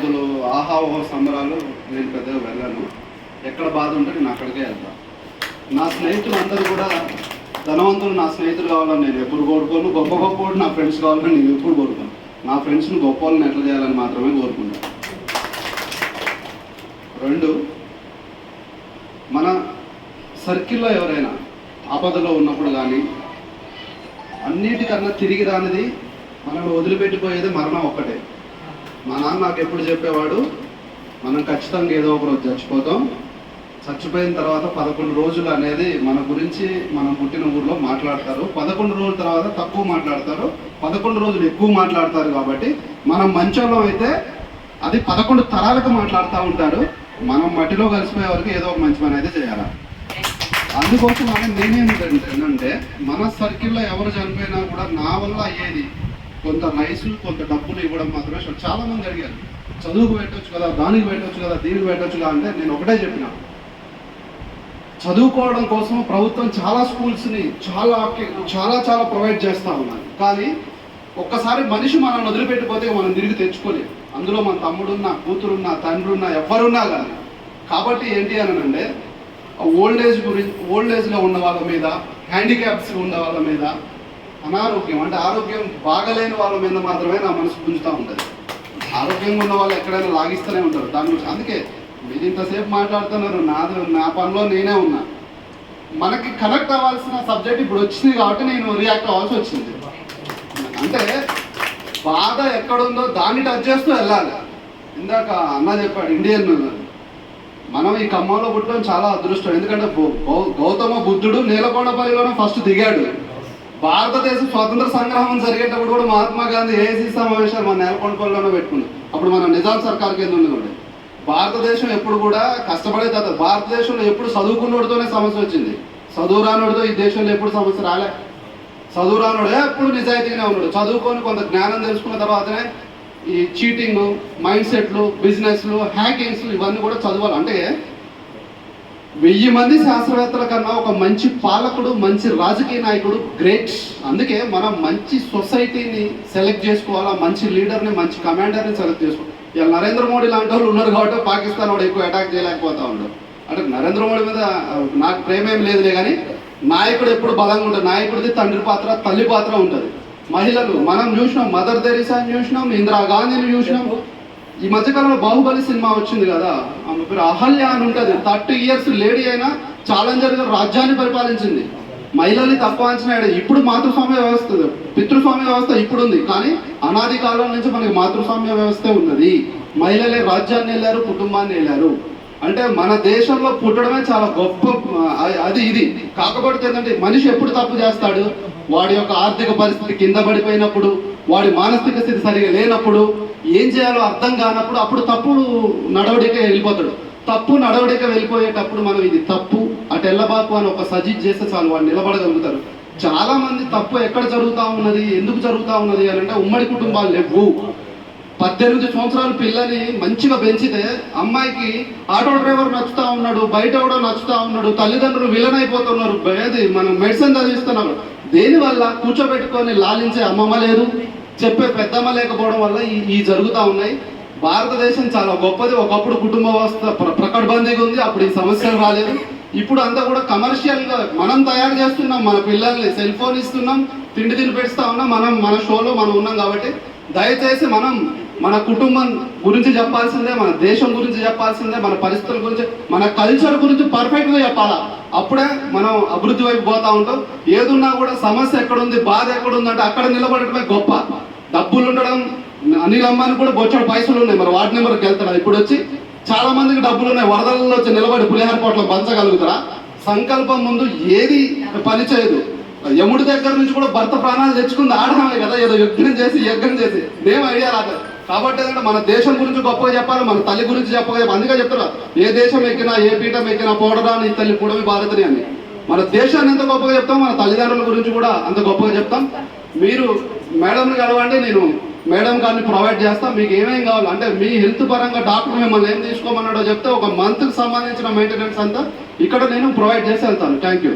రోజులు ఆహా సంబరాలు నేను పెద్దగా వెళ్ళాను. ఎక్కడ బాధ ఉంటే నేను అక్కడికే వెళ్తాను నా స్నేహితులు అందరూ కూడా ధనవంతులు నా స్నేహితులు కావాలని నేను ఎప్పుడు కోరుకోను. గొప్ప గొప్ప నా ఫ్రెండ్స్ కావాలని నేను ఎప్పుడు కోరుకోను. నా ఫ్రెండ్స్ని గొప్ప వాళ్ళని ఎట్లా చేయాలని మాత్రమే కోరుకుంటాను రెండు మన సర్కిల్లో ఎవరైనా ఆపదలో ఉన్నప్పుడు కానీ అన్నిటికన్నా తిరిగి రానిది మనల్ని వదిలిపెట్టిపోయేది మరణం ఒక్కటే. మా నాన్న నాకు ఎప్పుడు చెప్పేవాడు మనం ఖచ్చితంగా ఏదో ఒక రోజు చచ్చిపోతాం. చచ్చిపోయిన తర్వాత పదకొండు రోజులు అనేది మన గురించి మనం పుట్టిన ఊర్లో మాట్లాడతారు. పదకొండు రోజుల తర్వాత తక్కువ మాట్లాడతారు. పదకొండు రోజులు ఎక్కువ మాట్లాడతారు కాబట్టి మనం మంచోళ్ళం అయితే అది పదకొండు తరాలకు మాట్లాడుతూ ఉంటారు. మనం మట్టిలో కలిసిపోయే వరకు ఏదో ఒక మంచి పని అయితే చేయాలి? అందుకోసం అని నేనేంటంటే మన సర్కిల్లో ఎవరు చనిపోయినా కూడా నా వల్ల అయ్యేది కొంత నైసులు కొంత డబ్బులు ఇవ్వడం మాత్రమే చాలా మంది అడిగారు. చదువుకు పెట్టవచ్చు కదా దానికి పెట్టవచ్చు కదా దీనికి పెట్టవచ్చు కదా అంటే నేను ఒకటే చెప్పిన. చదువుకోవడం కోసం ప్రభుత్వం చాలా స్కూల్స్ని చాలా చాలా చాలా ప్రొవైడ్ చేస్తూ ఉన్నారు కానీ ఒక్కసారి మనిషి మనల్ని వదిలిపెట్టిపోతే మనం తిరిగి తెచ్చుకోలేము అందులో మన తమ్ముడున్నా కూతురున్నా తండ్రున్నా ఎవరున్నా కానీ. కాబట్టి ఏంటి అని అంటే ఓల్డ్ ఏజ్ గురించి ఓల్డ్ ఏజ్లో ఉన్న వాళ్ళ మీద హ్యాండిక్యాప్స్ ఉన్న వాళ్ళ మీద అనారోగ్యం అంటే ఆరోగ్యం బాగలేని వాళ్ళ మీద మాత్రమే నా మనసు గుంజుతూ ఉంటుంది. ఆరోగ్యంగా ఉన్న వాళ్ళు ఎక్కడైనా లాగిస్తూనే ఉంటారు. దాని గురించి అందుకే మీరు ఇంతసేపు మాట్లాడుతున్నారు నాది నా పనిలో నేనే ఉన్నా. మనకి కనెక్ట్ అవ్వాల్సిన సబ్జెక్ట్ ఇప్పుడు వచ్చింది కాబట్టి నేను రియాక్ట్ అవ్వాల్సి వచ్చింది. అంటే బాధ ఎక్కడుందో దాన్ని టచ్ చేస్తూ వెళ్ళాలి. ఇందాక అన్న చెప్పాడు ఇండియన్ మనం ఈ ఖమ్మంలో పుట్టడం చాలా అదృష్టం. ఎందుకంటే గౌతమ బుద్ధుడు నీలకొండపల్లిలోనే ఫస్ట్ దిగాడు. భారతదేశ స్వాతంత్ర సంగ్రహం జరిగేటప్పుడు కూడా మహాత్మా గాంధీ ఏసీ సమావేశాలు మన నేలకొండపల్లిలోనే పెట్టుకున్నాం అప్పుడు మన నిజాం సర్కార్ కింద ఉంది కూడా భారతదేశం ఎప్పుడు కూడా కష్టపడే తర్వాత భారతదేశంలో ఎప్పుడు చదువుకున్నోడితోనే సమస్య వచ్చింది. చదువు రానోడితో ఈ దేశంలో ఎప్పుడు సమస్య రాలే. చదువు రానోడు ఎప్పుడు నిజాయితీగానే ఉన్నాడు. చదువుకొని కొంత జ్ఞానం తెలుసుకున్న తర్వాతనే ఈ చీటింగ్ మైండ్ సెట్లు బిజినెస్లు హ్యాకింగ్స్ ఇవన్నీ కూడా చదవాలి. అంటే వెయ్యి మంది శాస్త్రవేత్తల కన్నా ఒక మంచి పాలకుడు మంచి రాజకీయ నాయకుడు గ్రేట్ అందుకే మనం మంచి సొసైటీని సెలెక్ట్ చేసుకోవాలా మంచి లీడర్ని మంచి కమాండర్ని సెలెక్ట్ చేసుకోవాలి. ఇలా నరేంద్ర మోడీ లాంటి వాళ్ళు ఉన్నారు కాబట్టి పాకిస్తాన్ వాడు ఎక్కువ అటాక్ చేయలేకపోతా ఉన్నాడు. అంటే నరేంద్ర మోడీ మీద నాకు ప్రేమ ఏం లేదులే కానీ నాయకుడు ఎప్పుడు బలంగా ఉంటుంది నాయకుడిది తండ్రి పాత్ర తల్లి పాత్ర ఉంటుంది. మహిళలు మనం చూసినాం మదర్ తెరీసాని చూసినాం ఇందిరాగాంధీని చూసినాం. ఈ మధ్యకాలంలో బాహుబలి సినిమా వచ్చింది కదా ఆమె పేరు అహల్య అని ఉంటుంది. థర్టీ ఇయర్స్ లేడీ అయినా ఛాలెంజర్గా రాజ్యాన్ని పరిపాలించింది. మహిళల్ని తక్కువ అంచనా ఇప్పుడు మాతృస్వామ్య వ్యవస్థ పితృస్వామ్య వ్యవస్థ ఇప్పుడు ఉంది కానీ అనాది కాలం నుంచి మనకి మాతృస్వామ్య వ్యవస్థే ఉన్నది. మహిళలే రాజ్యాన్ని వెళ్ళారు కుటుంబాన్ని వెళ్ళారు అంటే మన దేశంలో పుట్టడమే చాలా గొప్ప అది ఇది. కాకపోతే ఏంటంటే మనిషి ఎప్పుడు తప్పు చేస్తాడు? వాడి యొక్క ఆర్థిక పరిస్థితి కింద పడిపోయినప్పుడు వాడి మానసిక స్థితి సరిగా లేనప్పుడు ఏం చేయాలో అర్థం కానప్పుడు అప్పుడు తప్పుడు నడవడిక వెళ్ళిపోతాడు. తప్పు నడవడిక వెళ్ళిపోయేటప్పుడు మనం ఇది తప్పు అటు వెళ్ళబాకు అని ఒక సజెస్ట్ చేస్తే చాలు వాడు నిలబడగలుగుతారు చాలా మంది తప్పు ఎక్కడ జరుగుతూ ఉన్నది ఎందుకు జరుగుతూ ఉన్నది అని అంటే ఉమ్మడి కుటుంబాలు లేవు. పద్దెనిమిది సంవత్సరాల పిల్లని మంచిగా పెంచితే అమ్మాయికి ఆటో డ్రైవర్ నచ్చుతా ఉన్నాడు బయట కూడా నచ్చుతా ఉన్నాడు తల్లిదండ్రులు విలన్ అయిపోతున్నారు. ఏది? మనం మెడిసిన్ చదివిస్తున్నారు దేనివల్ల కూర్చోబెట్టుకొని లాలించే అమ్మమ్మ లేదు? చెప్పే పెద్దమ్మ లేకపోవడం వల్ల ఈ జరుగుతూ ఉన్నాయి. భారతదేశం చాలా గొప్పది. ఒకప్పుడు కుటుంబ వ్యవస్థ ప్ర- ప్రకటబందీగా ఉంది. అప్పుడు ఈ సమస్యలు రాలేదు. ఇప్పుడు అంతా కూడా కమర్షియల్గా మనం తయారు చేస్తున్నాం. మన పిల్లల్ని సెల్ ఫోన్ ఇస్తున్నాం. తిండి తిని పెడుస్తూ ఉన్నాం. మనం మన షోలో మనం ఉన్నాం కాబట్టి దయచేసి మనం మన కుటుంబం గురించి చెప్పాల్సిందే మన దేశం గురించి చెప్పాల్సిందే మన పరిస్థితుల గురించి మన కల్చర్ గురించి పర్ఫెక్ట్గా చెప్పాలా? అప్పుడే మనం అభివృద్ధి వైపు పోతా ఉంటాం. ఏదున్నా కూడా సమస్య ఎక్కడుంది బాధ ఎక్కడుందంటే అక్కడ నిలబడటమే గొప్ప. డబ్బులు ఉండడం అనిల్ అమ్మాయిని కూడా బొచ్చాడు పైసలు ఉన్నాయి. మరి వార్డు నెంబర్కి వెళ్తాడు ఇప్పుడు వచ్చి చాలా మందికి డబ్బులు ఉన్నాయి. వరదలలో వచ్చి నిలబడి పులిహార పోట్ల పంచగలుగుతారా? సంకల్పం ముందు ఏది పని చేయదు. యముడి దగ్గర నుంచి కూడా భర్త ప్రాణాలు తెచ్చుకుంది ఆడమే కదా. ఏదో యజ్ఞం చేసి యజ్ఞం చేసి. మేము ఐడియా రాదు. కాబట్టి ఏంటంటే మన దేశం గురించి గొప్పగా చెప్పాలి మన తల్లి గురించి చెప్పగా అందుకే చెప్తారు ఏ దేశం ఎక్కినా ఏ పీఠం ఎక్కినా పోడరా నీ తల్లి పుడమి భారతని అని. మన దేశాన్ని ఎంత గొప్పగా చెప్తాం మన తల్లిదండ్రుల గురించి కూడా అంత గొప్పగా చెప్తాం. మీరు మేడంని కలవండి నేను మేడం గారిని ప్రొవైడ్ చేస్తాం. మీకు ఏమేం కావాలి? అంటే మీ హెల్త్ పరంగా డాక్టర్ మిమ్మల్ని ఏం తీసుకోమన్నాడో చెప్తే ఒక మంత్కి సంబంధించిన మెయింటెనెన్స్ అంతా ఇక్కడ నేను ప్రొవైడ్ చేసి వెళ్తాను. Thank you